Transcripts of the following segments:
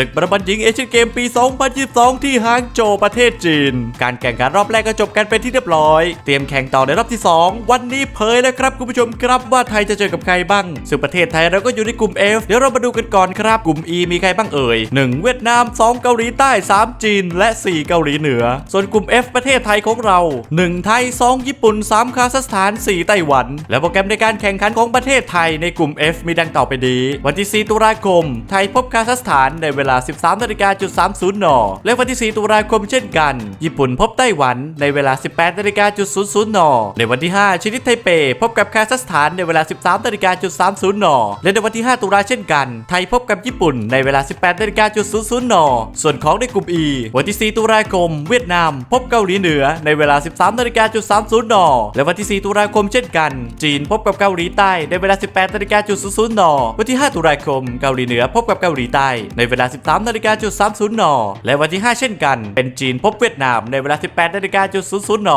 ศึกบอลบอลหญิงเอเชียนเกมปี 2022 ที่ฮางโจวประเทศจีน การแข่งขันรอบแรกก็จบกันเป็นที่เรียบร้อย เตรียมแข่งต่อในรอบที่ 2 วันนี้เผยแล้วครับคุณผู้ชมครับว่าไทยจะเจอกับใครบ้าง ซึ่งประเทศไทยเราก็อยู่ในกลุ่ม F เดี๋ยวเรามาดูกันก่อนครับ กลุ่ม E มีใครบ้างเอ่ย 1 เวียดนาม 2 เกาหลีใต้ 3 จีน และ 4 เกาหลีเหนือ ส่วนกลุ่ม F ประเทศไทยของเรา 1 ไทย 2 ญี่ปุ่น 3 คาซัคสถาน 4 ไต้หวัน และโปรแกรมในการแข่งขันของประเทศไทยในกลุ่ม F มีดังต่อไปดีวันที่ 4 ตุลาคม ไทยพบคาซัคสถานในเวลาลา 13นาฬิกาจุด30 น และวันที่ 4 ตุลาคมเช่นกัน ญี่ปุ่นพบไต้หวันในเวลา 18นาฬิกาจุด00 น ในวันที่ 5 ชินิดไทเป พบกับคาซัคสถานในเวลา 13นาฬิกาจุด30 น และในวันที่ 5 ตุลาเช่นกัน ไทยพบกับญี่ปุ่นในเวลา 18นาฬิกาจุด00 น ส่วนของในกลุ่ม E วันที่ 4 ตุลาคม เวียดนาม พบเกาหลีเหนือในเวลา 13นาฬิกาจุด30 น และวันที่ 4 ตุลาคมเช่นกัน จีนพบกับเกาหลีใต้ในเวลา 18นาฬิกาจุด00 น วันที่ 5 ตุลาคม เกาหลีเหนือพบกับเกาหลีใต้ในเวลา13นาฬิกาจุด30นและวันที่ 5 เช่นกัน เป็นจีนพบเวียดนามในเวลา 18นาฬิกาจุด00น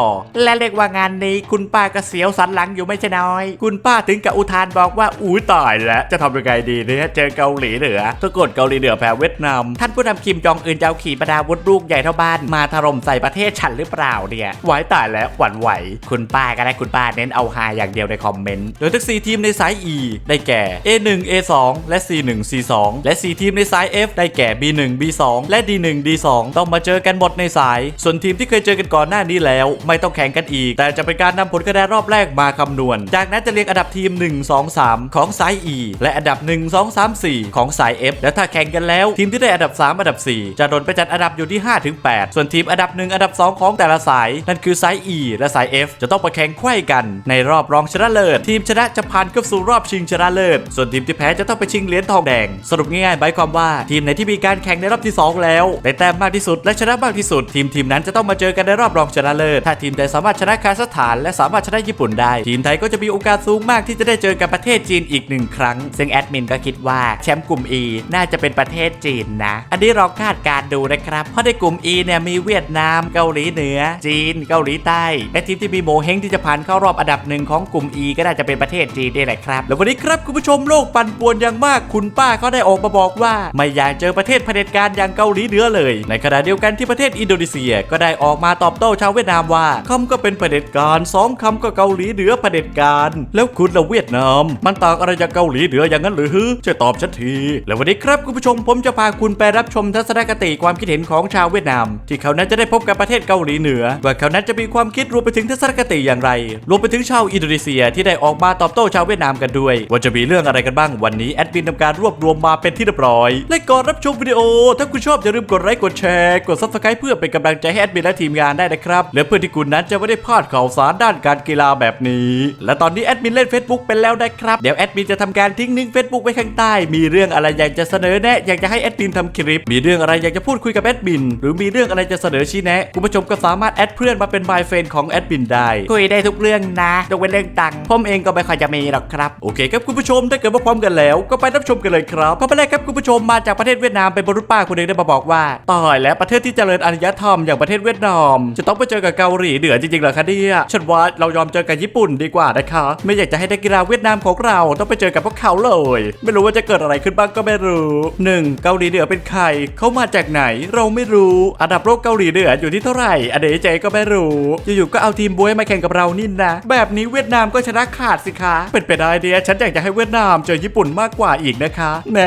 และเรียกว่างานนี้คุณป้าก็เสียวสันหลังอยู่ไม่ใช่น้อย คุณป้าถึงกับอุทานบอกว่าอุ้ยตายแล้วจะทำยังไงดีเนี่ยเจอเกาหลีเหนือถ้ากดเกาหลีเหนือแพ้เวียดนาม ท่านผู้นำคิมจองอึนจะเอาขี่ปนาวุธลูกใหญ่เท่าบ้านมาถล่มใส่ประเทศฉันหรือเปล่าเนี่ยไว้ตายแล้วหวั่นไหว คุณป้าก็ได้คุณป้าเน้นเอาฮาอย่างเดียวในคอมเมนต์โดยทั้ง4ทีมในสาย E ได้แก่ A1 A2 และ C1 C2 และ 4 ทีมในสาย F ได้แก่ B1 B2 และ D1 D2 ต้องมาเจอกันหมดในสาย ส่วนทีมที่เคยเจอกันก่อนหน้านี้แล้ว ไม่ต้องแข่งกันอีก แต่จะเป็นการนำผลคะแนนรอบแรกมาคำนวณ จากนั้นจะเรียงอันดับทีม 1 2 3 ของสาย E และอันดับ 1 2 3 4 ของสาย F และถ้าแข่งกันแล้ว ทีมที่ได้อันดับ 3 อันดับ 4 จะโดนไปจัดอันดับอยู่ที่5ถึง8ส่วนทีมอันดับ 1 อันดับ 2 ของแต่ละสาย นั่นคือสาย E และสาย F จะต้องไปแข่งไขว้กัน ในรอบรองชนะเลิศ ทีมชนะจะผ่านเข้าสู่รอบชิงชนะเลิศ ส่วนทีมที่แพ้จะต้องไปชิงเหรียญทองแดง สรุปง่ายๆหมายความว่าทีมไหนที่มีการแข่งในรอบที่ 2 แล้วได้แต้มมากที่สุดและชนะมากที่สุด ทีมทีมนั้นจะต้องมาเจอกันในรอบรองชนะเลิศถ้าทีมใดสามารถชนะคาซัคสถานและสามารถชนะญี่ปุ่นได้ ทีมไทยก็จะมีโอกาสสูงมากที่จะได้เจอกับประเทศจีนอีกหนึ่งครั้ง ซึ่งแอดมินก็คิดว่าแชมป์กลุ่ม E น่าจะเป็นประเทศจีนนะ อันนี้เราคาดการณ์ดูนะครับเพราะในกลุ่ม E เนี่ยมีเวียดนามเกาหลีเหนือ จีน เกาหลีใต้และทีมที่มีโมเฮงที่จะผ่านเข้ารอบอันดับหนึ่งของกลุ่ม E ก็น่าจะเป็นประเทศจีนนี่แหละครับแล้ววันนี้ครับคุณผู้ชมโลกปั่นป่วนอย่างมากคุณป้าก็ได้ออกมาบอกว่าไม่อยากเจอประเทศเผด็จการอย่างเกาหลีเหนือเลย ในขณะเดียวกันที่ประเทศอินโดนีเซียก็ได้ออกมาตอบโต้ชาวเวียดนามว่าคำก็เป็นเผด็จการสองคำก็เกาหลีเหนือเผด็จการ แล้วคุณละเวียดนาม มันต่างอะไรจากเกาหลีเหนืออย่างนั้นหรือฮึช่วยตอบฉันที แล้ววันนี้ครับคุณผู้ชมผมจะพาคุณไปรับชมทัศนคติความคิดเห็นของชาวเวียดนาม ที่เขานั้นจะได้พบกับประเทศเกาหลีเหนือ ว่าเขานั้นจะมีความคิดรวมไปถึงทัศนคติอย่างไร รวมไปถึงชาวอินโดนีเซียที่ได้ออกมาตอบโต้ชาวเวียดนามกันด้วย ว่าจะมีเรื่องอะไรกันบ้างวันนี้แอดมินทำการรวบรวมมาเป็นที่เรียบร้อยและก่อนรับับชมวิดีโอ ถ้าคุณชอบอย่าลืมกดไลค์กดแชร์กด subscribe เพื่อเป็นกำลังใจให้แอดมินและทีมงานได้นะครับ และเพื่อที่คุณนั้นจะไม่ได้พลาดข่าวสารด้านการกีฬาแบบนี้ และตอนนี้แอดมินเล่น Facebook เป็นแล้วนะครับ เดี๋ยวแอดมินจะทำการทิ้งลิงก์ Facebook ไว้ข้างใต้ มีเรื่องอะไรอยากจะเสนอแนะอยากจะให้แอดมินทำคลิป มีเรื่องอะไรอยากจะพูดคุยกับแอดมิน หรือมีเรื่องอะไรจะเสนอชี้แนะคุณผู้ชมก็สามารถแอดเพื่อนมาเป็นบายเฟนของแอดมินได้คุยได้ทุกเรื่องนะยกเว้นเรื่องตังค์ผมเองก็ไม่ค่อยจะมีหรอกครับโอเคครับคุณผู้ชมถ้าเกิดว่าพร้อมกันแล้ว ก็ไปรับชมกันเลยครับข้อแรกครับคุณผู้ชมมาจากประเทศเวียดนามเป็นบรุษป้าคนหนึ่งได้มาบอกว่าตายแล้วประเทศที่เจริญอารยธรรมอย่างประเทศเวียดนาม จะต้องไปเจอกับเกาหลีเหนือจริงๆเหรอคะเนี่ยฉันว่าเรายอมเจอกับญี่ปุ่นดีกว่านะคะ ไม่อยากจะให้นักกีฬาเวียดนามของเราต้องไปเจอกับพวกเขาเลย ไม่รู้ว่าจะเกิดอะไรขึ้นบ้างก็ไม่รู้หนึ่งเกาหลีเหนือเป็นใครเขามาจากไหน เราไม่รู้อันดับโลกเกาหลีเหนืออยู่ที่เท่าไหร่อันเดเจก็ไม่รู้อยู่ๆก็เอาทีมบวยมาแข่งกับเรานี่นะแบบนี้เวียดนามก็ชนะขาดสิคะเป็นไปได้เดียฉันอยากจะให้เวียดนามเจอญี่ปุ่นมากกว่าอีกนะคะแหม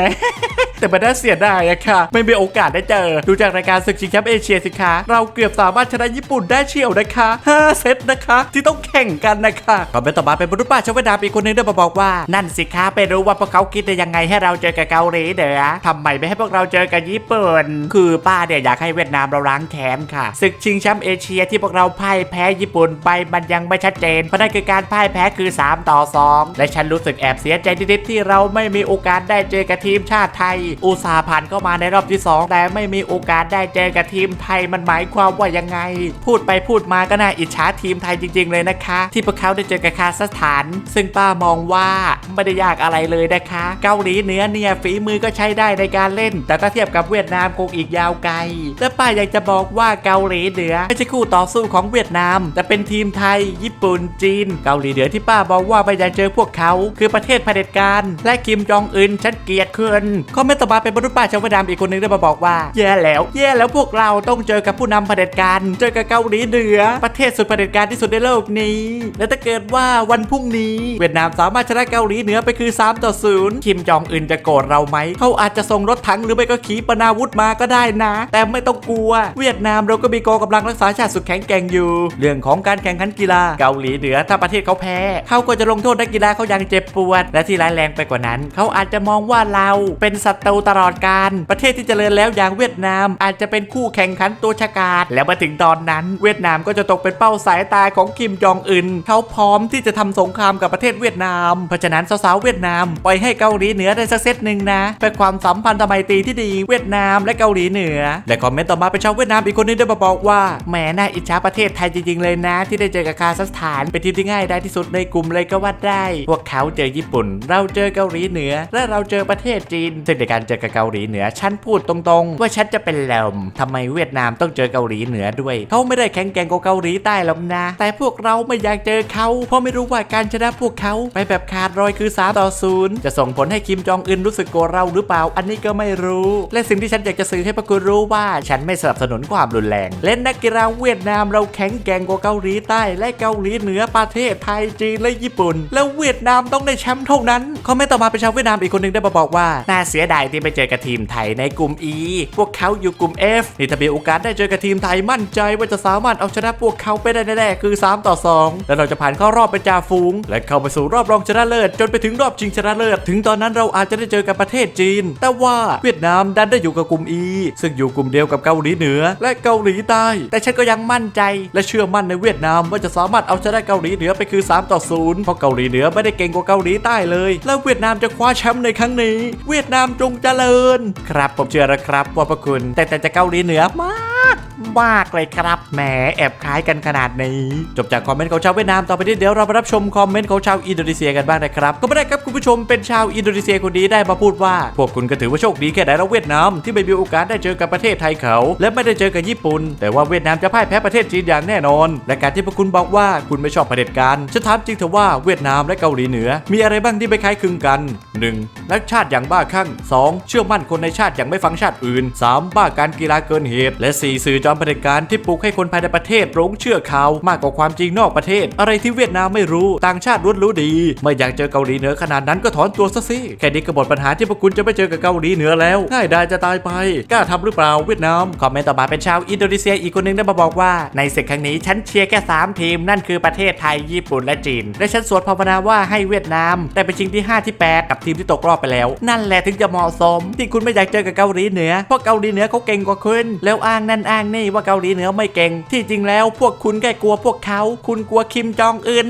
แต่มันน่าเสียดายอะค่ะ ไม่มีโอกาสได้เจอ ดูจากรายการศึกชิงแชมป์เอเชียสิคะ เราเกือบสามารถชนะญี่ปุ่นได้เชียวนะคะ 5 เซตนะคะ ที่ต้องแข่งกันนะคะก่อนเป็นต่อมาเป็นบรรลุป้าชาวเวียดนามอีกคนนึงได้มาบอกว่า นั่นสิคะไปรู้ว่าพวกเขาคิดได้ยังไงให้เราเจอกับเกาหลีเหนือทำไมไม่ให้พวกเราเจอกับญี่ปุ่น คือป้าเนี่ยอยากให้เวียดนามเราล้างแค้นค่ะศึกชิงแชมป์เอเชียที่พวกเราพ่ายแพ้ญี่ปุ่นไปมันยังไม่ชัดเจน เพราะนั่นคือการพ่ายแพ้คือ 3 ต่อ 2 และฉันรู้สึกแอบเสียใจนิดๆที่เราไม่มีโอกาสได้เจอกับทีมชาติไทยอุตสาห์ผ่านเข้ามาในรอบที่ 2 แต่ไม่มีโอกาสได้เจอกับทีมไทยมันหมายความว่ายังไง พูดไปพูดมาก็น่าอิจฉาทีมไทยจริง ๆ เลยนะคะ ที่พวกเขาได้เจอกับคาซัคสถาน ซึ่งป้ามองว่าไม่ได้ยากอะไรเลยนะคะ เกาหลีเหนือเนี่ยฝีมือก็ใช้ได้ในการเล่น แต่ถ้าเทียบกับเวียดนามคงอีกยาวไกล และป้าอยากจะบอกว่าเกาหลีเหนือไม่ใช่คู่ต่อสู้ของเวียดนาม แต่เป็นทีมไทย ญี่ปุ่นจีน เกาหลีเหนือที่ป้าบอกว่าไม่อยากเจอพวกเขา คือประเทศเผด็จการ และคิมจองอึนฉันเกลียดเคืนคอมเมนต์ต่อมาเป็นบรรลุป้าชาวเวียดนามอีกคนนึงได้มาบอกว่าแย่แล้วแย่แล้วพวกเราต้องเจอกับผู้นำเผด็จการเจอกับเกาหลีเหนือ ประเทศสุดเผด็จการที่สุดในโลกนี้ และถ้าเกิดว่าวันพรุ่งนี้ เวียดนามสามารถชนะเกาหลีเหนือไปคือ 3 ต่อ 0 คิมจองอึนจะโกรธเราไหม เขาอาจจะส่งรถถังหรือไม่ก็ขีปนาวุธมาก็ได้นะ แต่ไม่ต้องกลัว เวียดนามเราก็มีกองกำลังรักษาชาติสุดแข็งแกร่งอยู่ เรื่องของการแข่งขันกีฬาเกาหลีเหนือถ้าประเทศเขาแพ้เขาก็จะลงโทษนักกีฬาเขาอย่างเจ็บปวด และที่ร้ายแรงไปกว่านั้น เขาอาจจะมองว่าเราเป็นศัตรูตลอดการ ประเทศที่เจริญแล้วอย่างเวียดนาม อาจจะเป็นคู่แข่งขันตัวฉกาจแล้วมาถึงตอนนั้น เวียดนามก็จะตกเป็นเป้าสายตาของคิมจองอึนเขาพร้อมที่จะทำสงครามกับประเทศเวียดนาม เพราะฉะนั้นสาวๆเวียดนามปล่อยให้เกาหลีเหนือได้สักเซตหนึ่งนะเป็นความสัมพันธ์ไมตรีที่ดีเวียดนามและเกาหลีเหนือ และคอมเมนต์ต่อมาเป็นชาวเวียดนามอีกคนนึงได้มาบอกว่าแหมน่าอิจฉาประเทศไทยจริงๆเลยนะ ที่ได้เจอกับคาซัคสถานเป็นทีมที่ง่ายได้ที่สุดในกลุ่มเลยก็ว่าได้ พวกเขาเจอญี่ปุ่น เราเจอเกาหลีเหนือ และเราเจอประเทศจีนซึ่งในการเจอกับเกาหลีเหนือ ฉันพูดตรงๆ ว่าฉันจะเป็นลมทำไมเวียดนามต้องเจอเกาหลีเหนือด้วย เขาไม่ได้แข็งแกร่งกว่าเกาหลีใต้หรอกนะ แต่พวกเราไม่อยากเจอเขา เพราะไม่รู้ว่าการชนะพวกเขาไปแบบขาดรอยคือ3ต่อ0จะส่งผลให้คิมจองอึนรู้สึกโกรธเราหรือเปล่า อันนี้ก็ไม่รู้ และสิ่งที่ฉันอยากจะสื่อให้พวกคุณรู้ว่าฉันไม่สนับสนุนความรุนแรง เล่นนักกีฬาเวียดนามเราแข็งแกร่งกว่าเกาหลีใต้ และเกาหลีเหนือประเทศไทยจีนและญี่ปุ่น แล้วเวียดนามต้องได้แชมป์เท่านั้นคอมเมนต์ต่อมาเป็นชาวเวียดนามอีกคนหนึ่งได้มาบอกว่าน่าเสียดายที่ไปเจอกับทีีมไทยในกลุ่ม E พวกเขาอยู่กลุ่ม F นี่ถ้ามีโอกาสได้เจอกับทีมไทยมั่นใจว่าจะสามารถเอาชนะพวกเขาไปได้แน่ๆคือ 3 ต่อ 2 แล้วเราจะผ่านเข้ารอบเป็นจ่าฝูง และเข้าไปสู่รอบรองชนะเลิศจนไปถึงรอบชิงชนะเลิศถึงตอนนั้นเราอาจจะได้เจอกับประเทศจีน แต่ว่าเวียดนามดันได้อยู่กับกลุ่ม E ซึ่งอยู่กลุ่มเดียวกับเกาหลีเหนือ และเกาหลีใต้ แต่ฉันก็ยังมั่นใจ และเชื่อมั่นในเวียดนามว่าจะสามารถเอาชนะเกาหลีเหนือไปคือ 3 ต่อ 0 เพราะเกาหลีเหนือไม่ได้เก่งกว่าเกาหลีใต้เลย และเวียดนามจะคว้าแชมป์ในครั้งนี้ เวียดนามจงเจริญครับผมเชื่อแล้วครับว่าพระคุณแต่แต่จะเกาหลีเหนือมากมากเลยครับแหมแอบคล้ายกันขนาดนี้ จบจากคอมเมนต์ของชาวเวียดนามต่อไปนี้เดี๋ยวเราไปรับชมคอมเมนต์ของชาวอินโดนีเซียกันบ้างนะครับ ก็ไม่ได้ครับคุณผู้ชมเป็นชาวอินโดนีเซียคนนี้ได้มาพูดว่า พวกคุณก็ถือว่าโชคดีแค่ไหนแล้วเวียดนามที่ไม่มีโอกาสได้เจอกับประเทศไทยเขา และไม่ได้เจอกับญี่ปุ่น แต่ว่าเวียดนามจะพ่ายแพ้ประเทศจีนอย่างแน่นอน และการที่พวกคุณบอกว่าคุณไม่ชอบเผด็จการฉันถามจริงเถอะว่าเวียดนามและเกาหลีเหนือ มีอะไรบ้างที่ไม่คล้ายคลึงกัน 1. รักชาติอย่างบ้าคลั่ง 2. เชื่อมั่นคนในชาติอย่างไม่ฟังชาติอื่น 3. บ้าการกีฬาเกินเหตุ และ 4. สื่อจอมเผด็จการที่ปลุกให้คนภายในประเทศหลงเชื่อข่าวมากกว่าความจริงนอกประเทศ อะไรที่เวียดนามไม่รู้ต่างชาติล้วนรู้ดี ไม่อยากเจอเกาหลีเหนือขนาดนั้นก็ถอนตัวซะสิแค่นี้ก็หมดปัญหาที่พวกคุณจะไม่เจอกับเกาหลีเหนือแล้วง่ายดายจะตายไปกล้าทำหรือเปล่าเวียดนามคอมเมนต์ต่อมาเป็นชาวอินโดนีเซียอีกคนนึงได้มาบอกว่า ในศึกครั้งนี้ฉันเชียร์แค่สามทีมนั่นคือประเทศไทยญี่ปุ่นและจีน และฉันสวดภาวนาว่าให้เวียดนามได้ไปชิงที่ 5 ที่ 8 กับทีมที่ตกรอบไปแล้ว นั่นแหละถึงจะเหมาะสมที่คุุณไม่อยากเจอกับเกาหลีเหนือเพราะเกาหลีเหนือเขาเก่งกว่าคุณแล้วอ้างนั่นอ้างนี่ว่าเกาหลีเหนือไม่เก่ง ที่จริงแล้วพวกคุณแค่กลัวพวกเขา คุณกลัวคิมจองอึน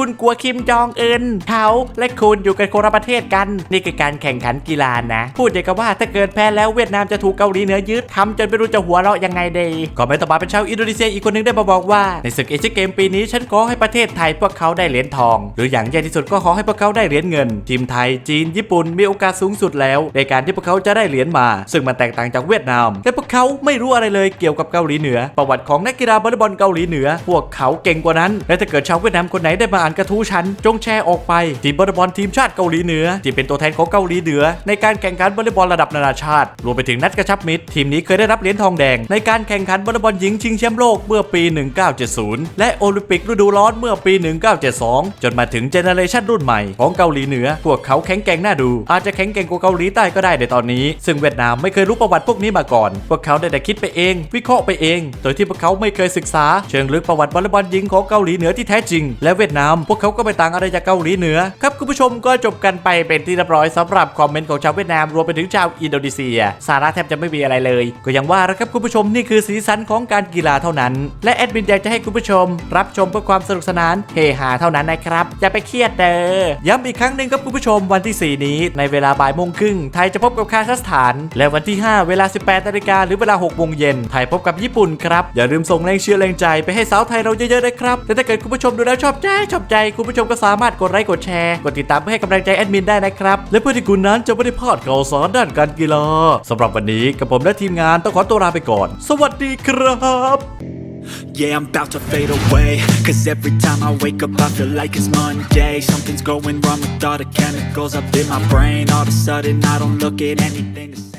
คุณกลัวคิมจองอึนเขาและคุณอยู่กันคนละประเทศกัน นี่คือการแข่งขันกีฬานะ พูดอย่างกับว่าถ้าเกิดแพ้แล้วเวียดนามจะถูกเกาหลีเหนือยึดทำจนไม่รู้จะหัวเราะยังไงดีก่อนไปต่อมาเป็นชาวอินโดนีเซียอีกคนหนึงได้มาบอกว่า ในศึกเอเชียนเกมปีนี้ฉันขอให้ประเทศไทยพวกเขาได้เหรียญทอง หรืออย่างใหญ่ที่สุดก็ขอให้พวกเขาได้เหรียญเงิน ทีมไทยจีน ญี่ปุ่นมีโอกาสสูงสุดแล้ว ในการที่พวกเขาจะได้เหรียญมา ซึ่งมันแตกต่างจากเวียดนามและพวกเขาไม่รู้อะไรเลยเกี่ยวกับเกาหลีเหนือ ประวัติของนักกีฬาวอลเลย์บอลเกาหลีเหนือ พวกเขาเก่งกว่านั้น และถ้าเกิดชาวเวียดนามคนไหนได้มาานกระทู้ฉันจงแชร์ออกไปทีมวอลเลย์บอลทีมชาติเกาหลีเหนือ ที่เป็นตัวแทนของเกาหลีเหนือ ในการแข่งขันวอลเลย์บอลระดับนานาชาติ รวมไปถึงนัดกระชับมิตร ทีมนี้เคยได้รับเหรียญทองแดง ในการแข่งขันวอลเลย์บอลหญิงชิงแชมป์โลกเมื่อปี 1970 และโอลิมปิกฤดูร้อนเมื่อปี 1972 จนมาถึงเจเนอเรชันรุ่นใหม่ของเกาหลีเหนือ พวกเขาแข็งแกร่งน่าดู อาจจะแข็งแกร่งกว่าเกาหลีใต้ก็ได้ในตอนนี้ ซึ่งเวียดนามไม่เคยรู้ประวัติพวกนี้มาก่อน พวกเขาได้แต่คิดไปเอง วิเคราะห์ไปเอง โดยที่พวกเขาไม่เคยศึกษา เชิงลึกประวัติวอลเลย์บอลหญิงของเกาหลีเหนือที่แท้จริง และเวียดนามพวกเขาก็ไม่ต่างอะไรจากเกาหลีเหนือ ครับคุณผู้ชมก็จบกันไปเป็นที่เรียบร้อยสำหรับคอมเมนต์ของชาวเวียดนามรวมไปถึงชาวอินโดนีเซีย สาระแทบจะไม่มีอะไรเลย ก็ยังว่านะครับคุณผู้ชมนี่คือสีสันของการกีฬาเท่านั้น และแอดมินอยากจะให้คุณผู้ชม รับชมเพื่อความสนุกสนานเฮฮาเท่านั้นนะครับอย่าไปเครียดเด้อย้ำอีกครั้งหนึ่งครับคุณผู้ชมวันที่ 4 นี้ในเวลาบ่ายโมงครึ่งไทยจะพบกับคาซัคสถาน และวันที่ 5 เวลา 18นาฬิกาหรือเวลา6โมงเย็นไทยพบกับญี่ปุ่นครับอย่าลืมส่งแรงเชียร์แรงใจไปให้สาวไทยเราเยอะๆนะครับแต่ถ้าเกิดคุณผู้ชมดูแล้วชอบใจชอบใจคุณผู้ชมก็สามารถกดไลค์กดแชร์ กดติดตามเพื่อให้กำลังใจแอดมินได้นะครับ และเพื่อที่คุณนั้นจะไม่ได้พลาดข่าวสารด้านการกีฬาสำหรับวันนี้กับผมและทีมงานต้องขอตัวลาไปก่อน สวัสดีครับ Yeah, I'm about to fade away. Cause every time I wake up, I feel like it's Monday. Something's going wrong with all the chemicals up in my brain. All of a sudden, I don't look at anything. the